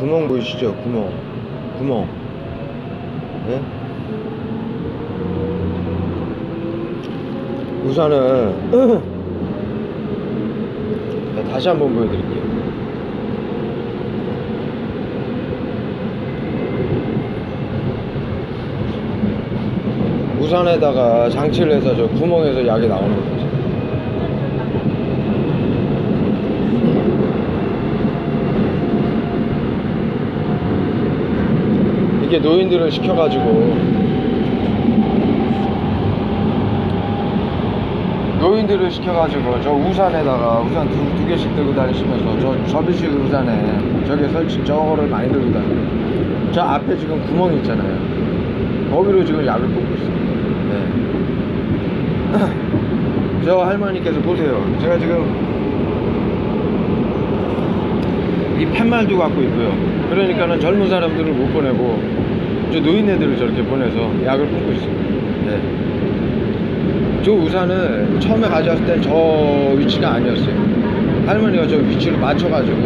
구멍 보이시죠? 구멍. 구멍. 예? 우선은 자, 다시 한번 보여드릴게요. 우산에다가 장치를 해서 저 구멍에서 약이 나오는 거죠. 이게 노인들을 시켜가지고. 노인들을 시켜가지고 저 우산에다가 우산 두, 두 개씩 들고 다니시면서 저 접이식 우산에 저게 설치 저거를 많이 들고 다니고. 저 앞에 지금 구멍이 있잖아요. 거기로 지금 약을 뽑고 있어요 네. 저 할머니께서 보세요. 제가 지금 이 팻말도 갖고 있고요 그러니까는 젊은 사람들을 못 보내고 저 노인네들을 저렇게 보내서 약을 뽑고 있습니다 네. 저 우산을 처음에 가져왔을 땐저 위치가 아니었어요. 할머니가 저 위치를 맞춰가지고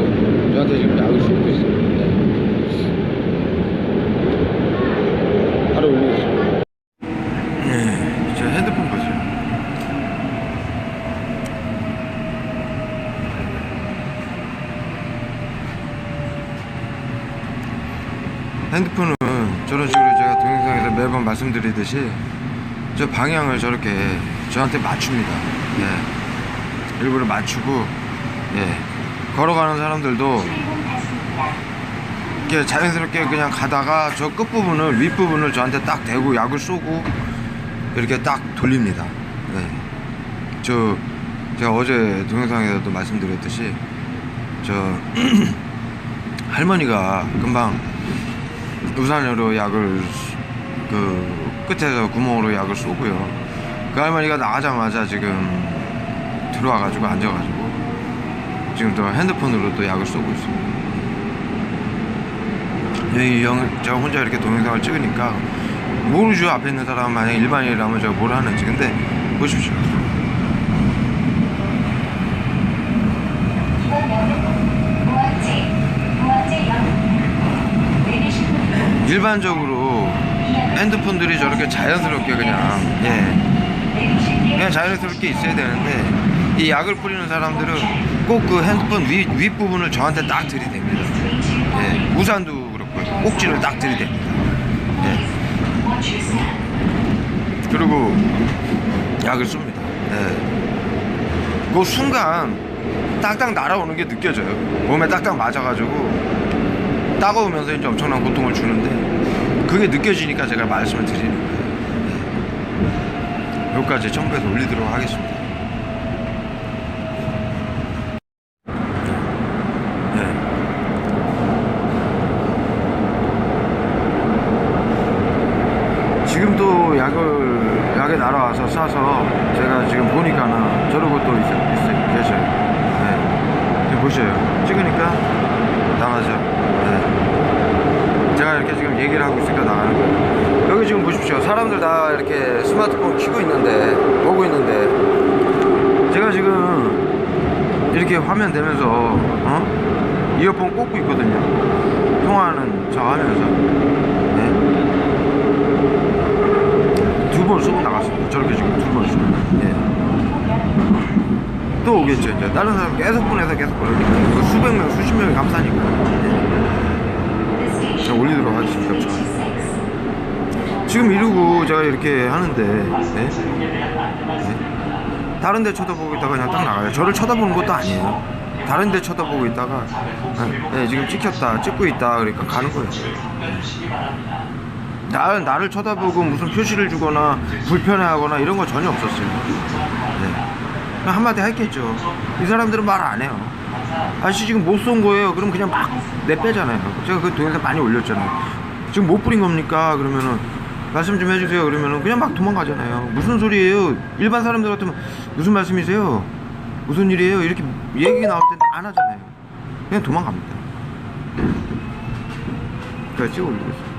저한테 지금 약을 쏟고 있어요. 네. 바로 올리겠습니다. 네, 저 핸드폰 보세요. 핸드폰은 저런 식으로 제가 동영상에서 매번 말씀드리듯이 저 방향을 저렇게 저한테 맞춥니다. 예. 일부러 맞추고, 예. 걸어가는 사람들도 이렇게 자연스럽게 그냥 가다가 저 끝부분을, 윗부분을 저한테 딱 대고 약을 쏘고 이렇게 딱 돌립니다. 예. 저, 제가 어제 동영상에서도 말씀드렸듯이 저 할머니가 금방 우산으로 약을 그 끝에서 구멍으로 약을 쏘고요. 그 할머니가 나가자마자 지금 들어와가지고 앉아가지고 지금 또 핸드폰으로 또 약을 쏘고 있습니다. 이 영, 제가 혼자 이렇게 동영상을 찍으니까 모르죠 앞에 있는 사람 만약 일반인이라면 제가 뭘 하는지 근데 보십시오. 일반적으로 핸드폰들이 저렇게 자연스럽게 그냥 예. 그냥 자연스럽게 있어야 되는데 이 약을 뿌리는 사람들은 꼭 그 핸드폰 위, 윗부분을 저한테 딱 들이댑니다. 예. 우산도 그렇고요 꼭지를 딱 들이댑니다. 예. 그리고 약을 씁니다. 예 그 순간 딱딱 날아오는 게 느껴져요. 몸에 딱딱 맞아가지고 따가우면서 이제 엄청난 고통을 주는데 그게 느껴지니까 제가 말씀을 드리는 거예요. 네. 여기까지 첨부해서 올리도록 하겠습니다. 네. 지금도 약을 약에 날아와서 싸서 제가 지금 보니까는 저러고 또 있어, 있어 계셔요. 네. 보셔요. 찍으니까 나가죠. 네. 제가 이렇게 지금 얘기를 하고 있으니까 나가는 거예요. 여기 지금 보십시오. 사람들 다 이렇게 스마트폰 켜고 있는데, 보고 있는데, 제가 지금 이렇게 화면 되면서, 어? 이어폰 꽂고 있거든요. 통화하는 저 하면서. 네. 두번 쏘고 나갔습니다. 저렇게 지금 두번 쏘고. 예. 또 오겠죠. 이제 다른 사람 계속 보내서 계속 보내니까. 그 수백 명, 수십 명이 감사니까. 예. 제가 올리도록 하겠습니다. 저. 지금 이러고 제가 이렇게 하는데, 예? 예? 다른 데 쳐다보고 있다가 그냥 딱 나가요. 저를 쳐다보는 것도 아니에요. 다른 데 쳐다보고 있다가, 예, 예, 지금 찍혔다, 찍고 있다, 그러니까 가는 거예요. 나, 나를 쳐다보고 무슨 표시를 주거나 불편해하거나 이런 거 전혀 없었어요. 네. 한마디 했겠죠. 이 사람들은 말 안 해요. 아저씨 지금 못 쏜 거예요. 그럼 그냥 막 내빼잖아요. 제가 그 동영상 많이 올렸잖아요. 지금 못 뿌린 겁니까? 그러면은 말씀 좀 해주세요. 그러면은 그냥 막 도망가잖아요. 무슨 소리예요? 일반 사람들 같으면 무슨 말씀이세요? 무슨 일이에요? 이렇게 얘기 나올 때는 안 하잖아요. 그냥 도망갑니다. 그래서 찍어 있어요.